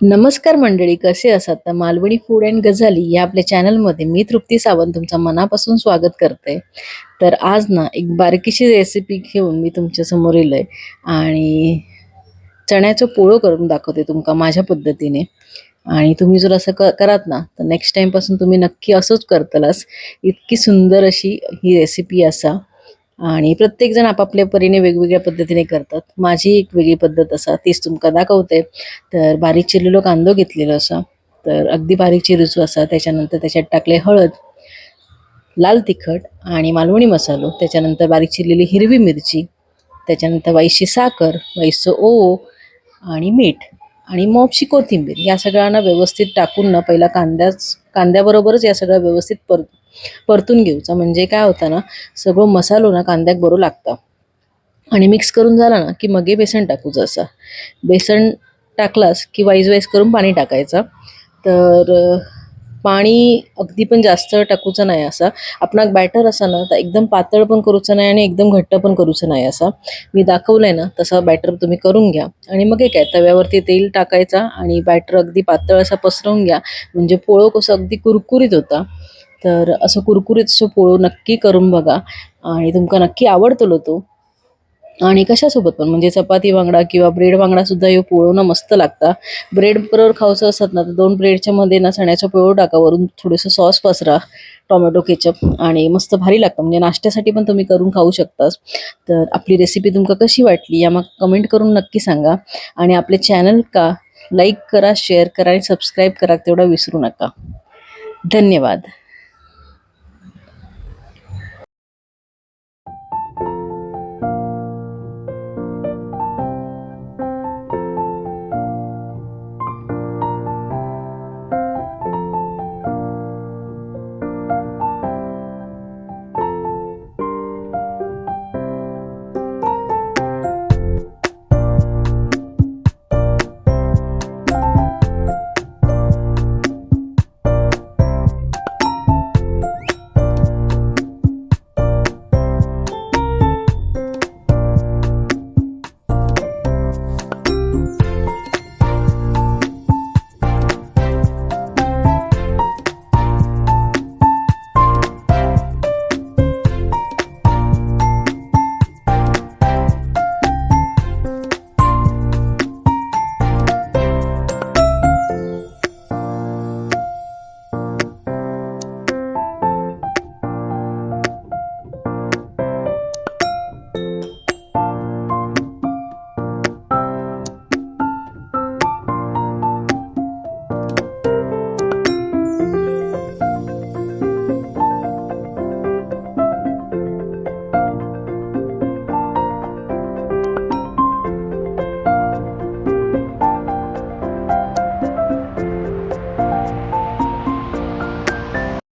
नमस्कार मंडळी कसे असतात तर मालवणी फूड अँड गझाली या आपल्या चॅनलमध्ये मी तृप्ती सावंत तुमचं मनापासून स्वागत करते. तर आज ना एक बारकीशी रेसिपी घेऊन मी तुमच्यासमोर येलो आहे आणि चण्याचं पोळं करून दाखवते तुमका माझ्या पद्धतीने. आणि तुम्ही जर असं क करात ना तर नेक्स्ट टाईमपासून तुम्ही नक्की असंच करतलास. इतकी सुंदर अशी ही रेसिपी असा. आणि प्रत्येकजण आपापल्या परीने वेगवेगळ्या पद्धतीने करतात. माझी एक वेगळी पद्धत असा तीच तुमका दाखवते. तर बारीक चिरलेलो कांदो घेतलेलो असा. तर अगदी बारीक चिरूचो असा त्याच्यानंतर त्याच्यात टाकले हळद लाल तिखट आणि मालवणी मसालो त्याच्यानंतर बारीक चिरलेली हिरवी मिरची त्याच्यानंतर वाईशी साखर वाईसचं ओ आणि मीठ. आणि मोपशी कोथिंबीर या सगळ्यांना व्यवस्थित टाकून ना पहिला कांद्याच कांद्याबरोबरच या सगळं व्यवस्थित पर परतून घेऊचा. म्हणजे काय होतं ना सगळं मसालो ना कांद्याक बरो लागता. आणि मिक्स करून झाला ना की मगे बेसन टाकूचं असं बेसन टाकलास की वाईज वाईज करून पाणी टाकायचं. तर पाणी अगदी पण जास्त टाकूचं नाही असा. आपणाक बॅटर असा ना तर एकदम पातळ पण करूचं नाही आणि एकदम घट्ट पण करूचं नाही असा. मी दाखवलंय ना तसा बॅटर तुम्ही करून घ्या. आणि मग हे काय तव्यावरती तेल टाकायचा आणि बॅटर अगदी पातळ असा पसरवून घ्या. म्हणजे पोळं कसं अगदी कुरकुरीत होता. तर असं कुरकुरीत असं पोळो नक्की करून बघा. आणि तुमका नक्की आवडतलो तो. आणि कशासोबत पण? म्हणजे चपाती बांगडा किंवा ब्रेड बांगडा सुद्धा हे पोळवणं मस्त लागता. ब्रेड बरोबर खाऊचं असत ना तर दोन ब्रेडच्या मध्ये ना चण्याचं पोळं टाका वरून थोडंसं सॉस पसरा टोमॅटो केचप आणि मस्त भारी लागतं. म्हणजे नाश्त्यासाठी पण तुम्ही करून खाऊ शकतास. तर आपली रेसिपी तुमका कशी वाटली या मग कमेंट करून नक्की सांगा. आणि आपले चॅनल का लाईक करा शेअर करा आणि सबस्क्राईब करा तेवढा विसरू नका. धन्यवाद.